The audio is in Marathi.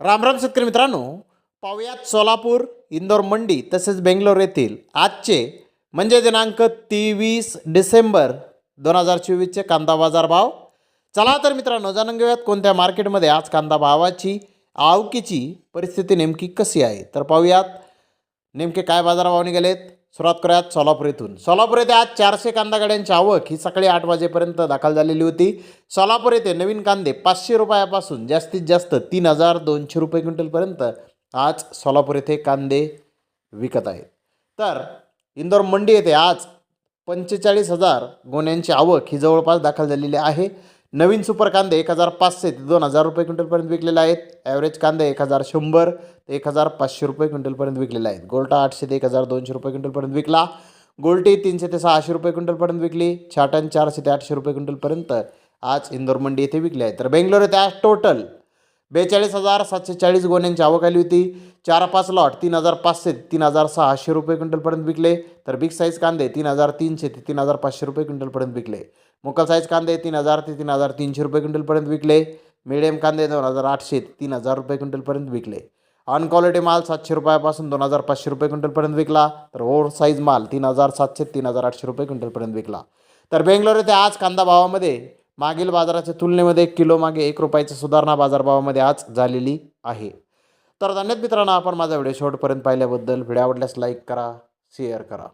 रामराम शेतकरी मित्रांनो पाहुयात सोलापूर इंदोर मंडी तसेच बेंगलोर येथील आजचे म्हणजे दिनांक तेवीस डिसेंबर दोन हजार चोवीसचे कांदा बाजार भाव. चला तर मित्रांनो जाणून घेऊयात कोणत्या मार्केटमध्ये आज कांदा भावाची आवकीची परिस्थिती नेमकी कशी आहे. तर पाहूयात नेमके काय बाजारभाव निघालेत सुरुवात करूयात सोलापूर येथून सोलापूर येथे आज चारशे कांदा गाड्यांची आवक ही सकाळी आठ वाजेपर्यंत दाखल झालेली होती. सोलापूर येथे नवीन कांदे पाचशे रुपयापासून जास्तीत जास्त तीन हजार दोनशे रुपये क्विंटलपर्यंत आज सोलापूर येथे कांदे विकत आहेत. तर इंदोर मंडी येथे आज पंचेचाळीस हजार गोण्यांची आवक ही जवळपास दाखल झालेली आहे. नवीन सुपर कांदे एक हजार पाचशे ते दोन हजार रुपये क्विंटलपर्यंत विकलेले आहेत. ॲव्हरेज कांदे एक हजार शंभर ते एक हजार पाचशे रुपये क्विंटलपर्यंत विकलेले आहेत. गोल्टा आठशे ते एक हजार दोनशे रुपये क्विंटलपर्यंत विकला. गोल्टी तीनशे ते सहाशे रुपये क्विंटलपर्यंत विकली. छाटण चारशे ते आठशे रुपये क्विंटलपर्यंत आज इंदोर मंडी येथे विकले आहेत तर बेंगलोर येथे आज टोटल बेचाळीस हजार सातशे चाळीस गोण्यांची आवक आली होती. चार पाच लॉट तीन हजार पाचशे तीन हजार सहाशे रुपये क्विंटलपर्यंत विकले. तर बिग साईज कांदे तीन हजार तीनशे ते तीन हजार पाचशे रुपये क्विंटलपर्यंत विकले. मुकल साईज कांदे तीन हजार ते तीन हजार तीनशे रुपये क्विंटलपर्यंत विकले. मिडियम कांदे दोन हजार आठशे ते तीन हजार रुपये क्विंटलपर्यंत विकले. ऑन क्वालिटी माल सातशे रुपयापासून दोन हजार पाचशे रुपये क्विंटलपर्यंत विकला. तर ओव्हर साईज माल तीन हजार सातशे तीन हजार आठशे रुपये क्विंटलपर्यंत विकला. तर बेंगलोर येथे आज कांदा भावामध्ये मागील बाजाराच्या तुलनेमध्ये किलो मागे एक रुपयाची सुधारणा बाजारभावामध्ये आज झालेली आहे. तर धन्यवाद मित्रांनो आपण माझा व्हिडिओ शेवटपर्यंत पाहिल्याबद्दल. व्हिडिओ आवडल्यास लाईक करा शेअर करा.